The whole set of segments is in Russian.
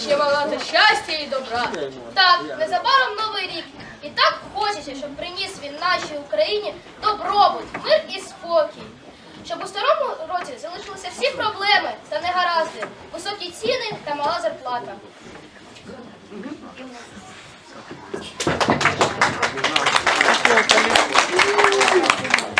Ще багато щастя і добра. Так, незабаром новий рік. І так хочеться, щоб приніс він нашій Україні добробут, мир і спокій. Щоб у старому році залишилися всі проблеми та негаразди, високі ціни та мала зарплата. На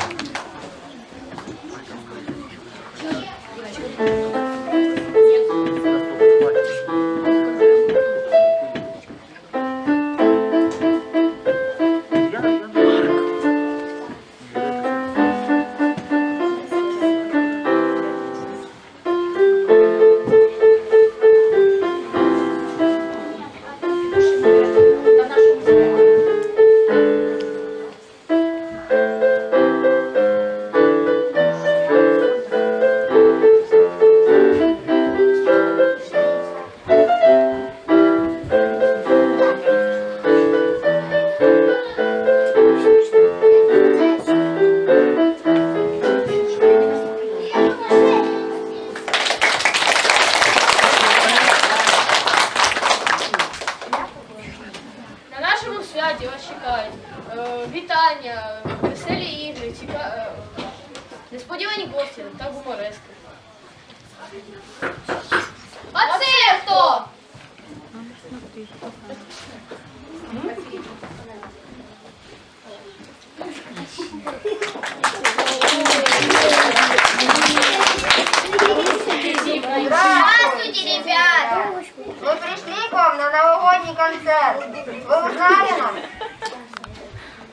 концерт. Узнали нас?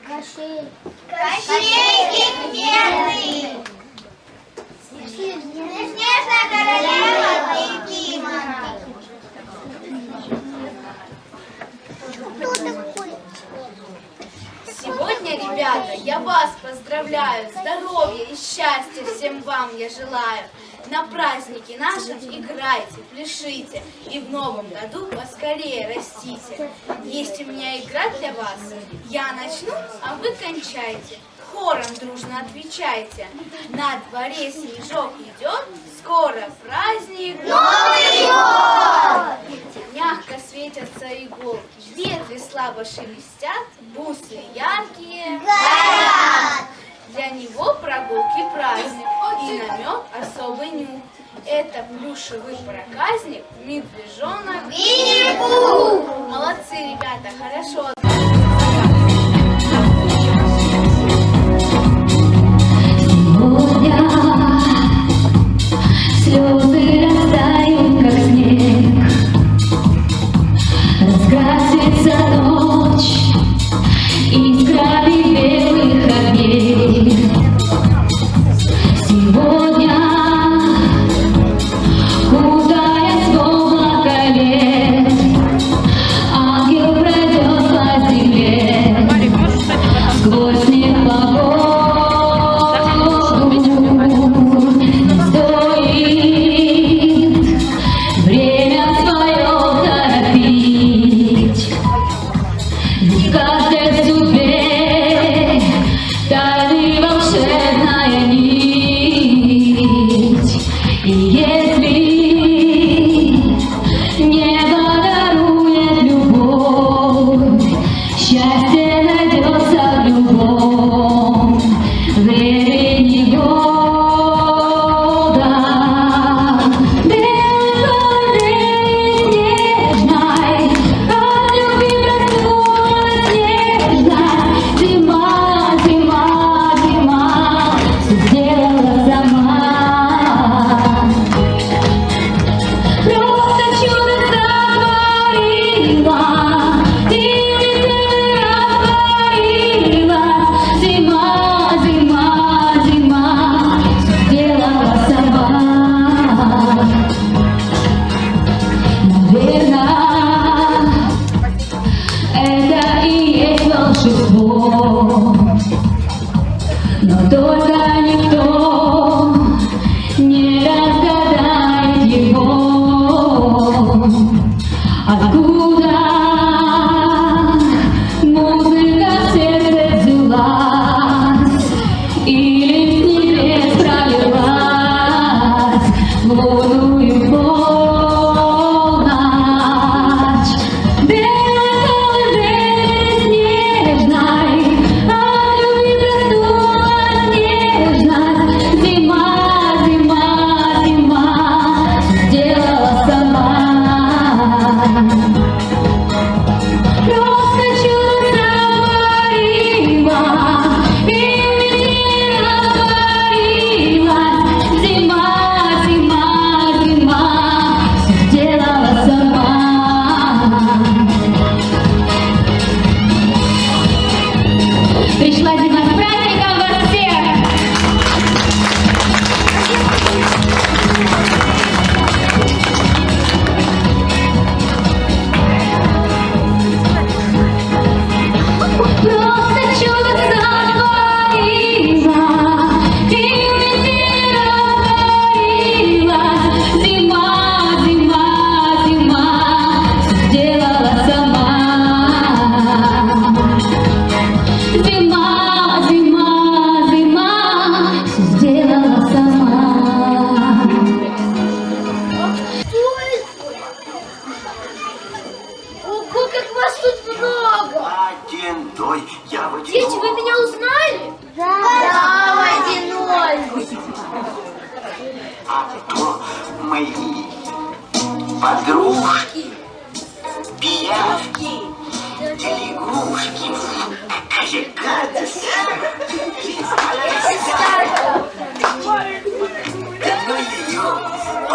Кощей. Кощей Бедный. Снежная королева и Кима. Сегодня, ребята, я вас поздравляю, здоровья и счастья всем вам я желаю. На празднике нашем играйте, пляшите и в новом году поскорее растите. Есть у меня игра для вас, я начну, а вы кончайте. Хором дружно отвечайте. На дворе снежок идет, скоро праздник. Новый год! Мягко светятся иголки, ветви слабо шелестят, бусы яркие. Горят! Для него прогулки праздник и намет особый нюх. Это плюшевый проказник, медвежонок. Винни-Пух! Молодцы, ребята, хорошо. Сегодня слезы растают,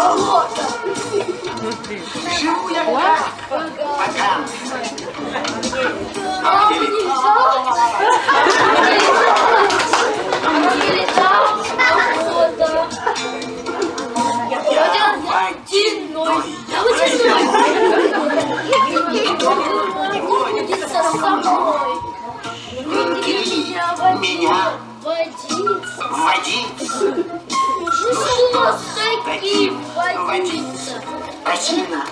болото. Живу я пока. Пока. И водиться. Противно.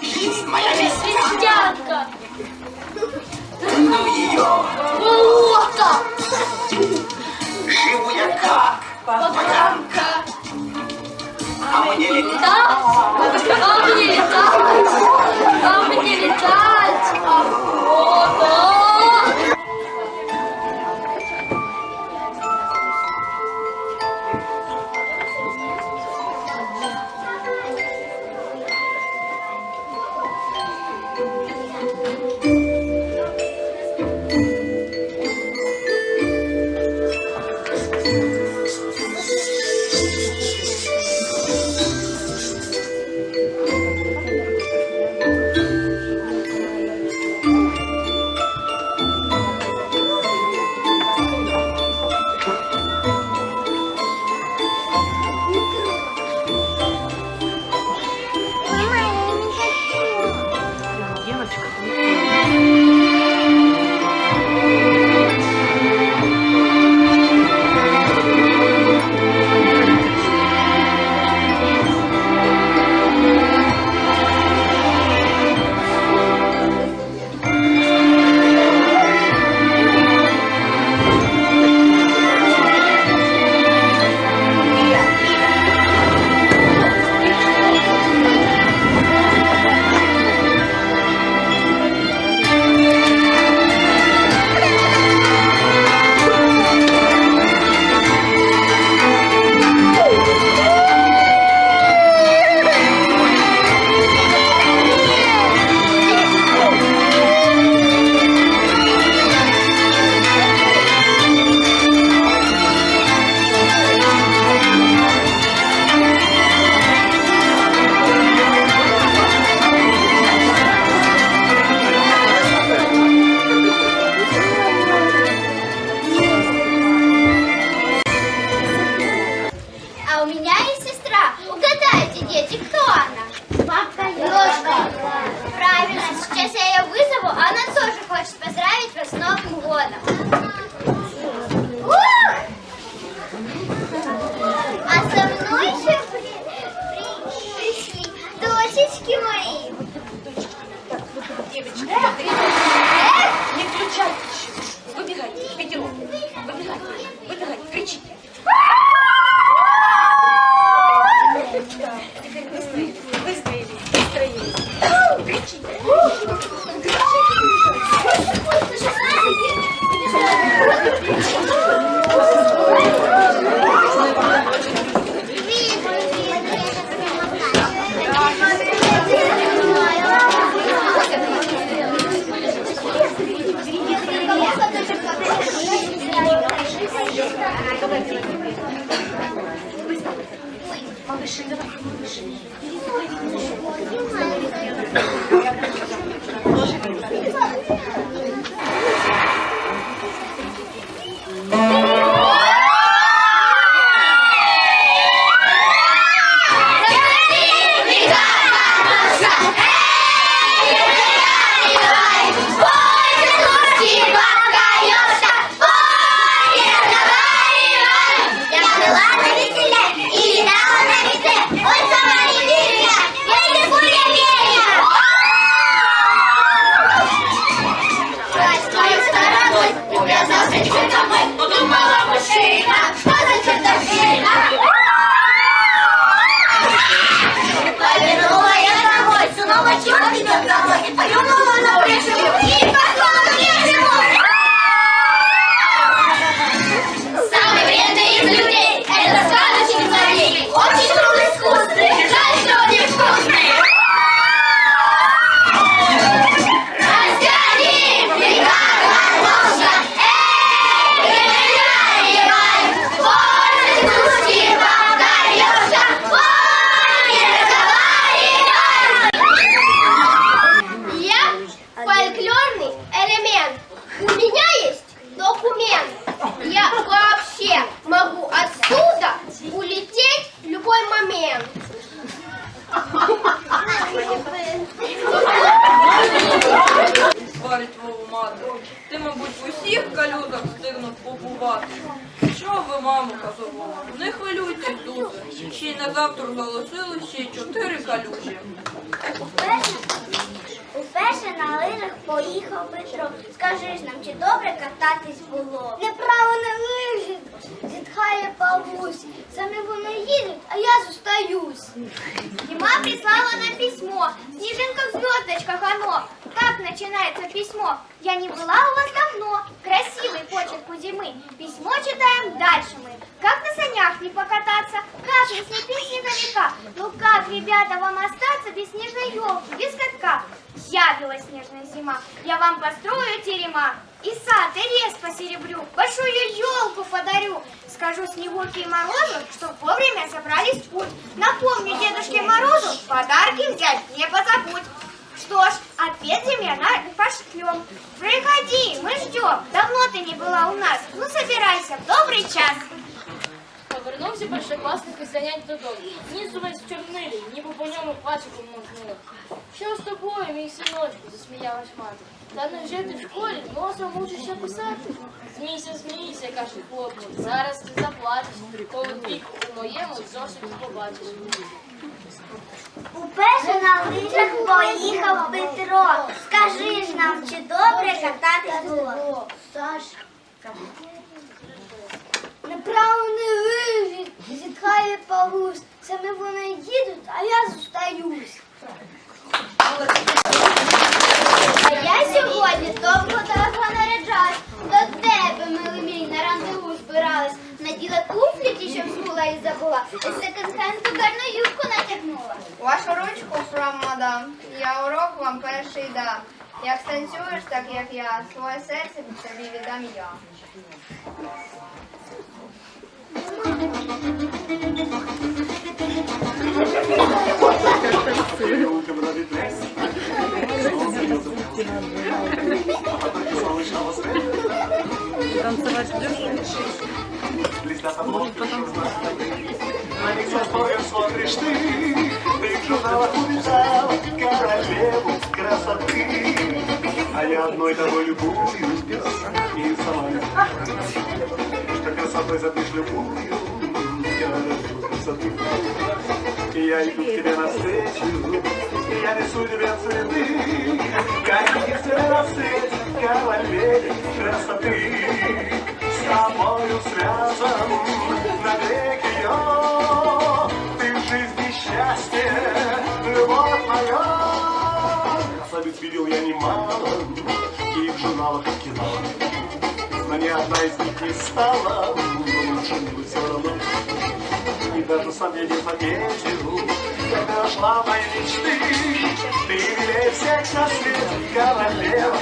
Жизнь моя жизнь. Mọi người xin 个 калюжі. Уперше, уперше на лижах поїхав Петро. Скажи ж нам, чи добре кататись було? Неправо не лижі, зітхає Павлусь. Самі вони їдуть, а я зостаюсь. Дима прислала нам письмо. Снежинка в звездочках оно. Так начинается письмо. Я не была у вас давно. Красивый почерк у зимы. Письмо читаем дальше мы. Как на санях не покататься? Как не слепить снеговика? Ну как, ребята, вам остаться без снежной елки, без катка? Явилась снежная зима. Я вам построю терема. И сад, и лес посеребрю. Большую елку подарю. Скажу Снегурке и Морозу, чтоб вовремя собрались в путь. Напомню Дедушке Морозу, подарки взять не позабудь. Что ж, ответ на пошлем. Приходи, мы ждем. Давно ты не была у нас. Ну, собирайся, в добрый час. Повернувся першокласник із занять додому. Ніс увесь в чорнилі, ніби по ньому пачку можна. Що з тобою, мій синочку, засміялась мати. Та не жити в школі, носом мучишся писати. Змійся, змійся, каже хлопчик. Зараз ти заплатиш, коли віку у моєму зошиті побачиш. Уперше на лижах поїхав Петро. Скажи ж нам, чи добре кататись було? Саш. Направо не лижі, зітхає Павлусь. Саме вони їдуть, а я зостаюсь. А я сьогодні довго довго наряджалась. До тебе, милий мій, на рандеву збиралась. Наділа туфлі ті, що і забула. І секонд-хенду гарну юбку натягнула. Вашу ручку, фрам мадам, я урок вам перший дам. Як станцюєш, так як я, своє серце тобі віддам я. На лицо твое смотришь ты, ты в журналах увидала королеву красоты. А я одной тобой любуюсь и сама что красотой затмишь любую королеву красоты. И я иду к тебе навстречу, и я несу тебе цветы, какие цветы на свете королеве красоты. С тобою связан навек ее, ты в жизни счастье, любовь моя. Красавиц видел я немало, и в журналах, и кино. Но ни одна из них не стала лучше мне все равно. И даже сам я не заметил, когда шла мои мечты. Ты милее всех на свете, королева.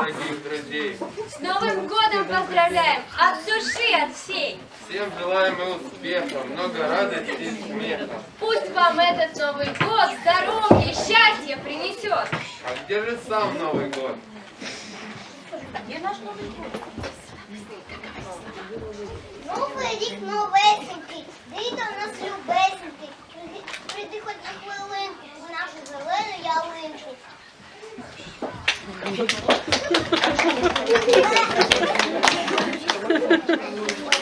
Дорогих друзей! С Новым годом поздравляем! От души, от всей! Всем желаем и успеха, много радости и смеха. Пусть вам этот Новый год здоровье и счастье принесет! А где же сам Новый год? Новий рік новесенький, діти у нас любесенький. Прийди хоч на хвилинку в нашу зелену ялинку. ハハハ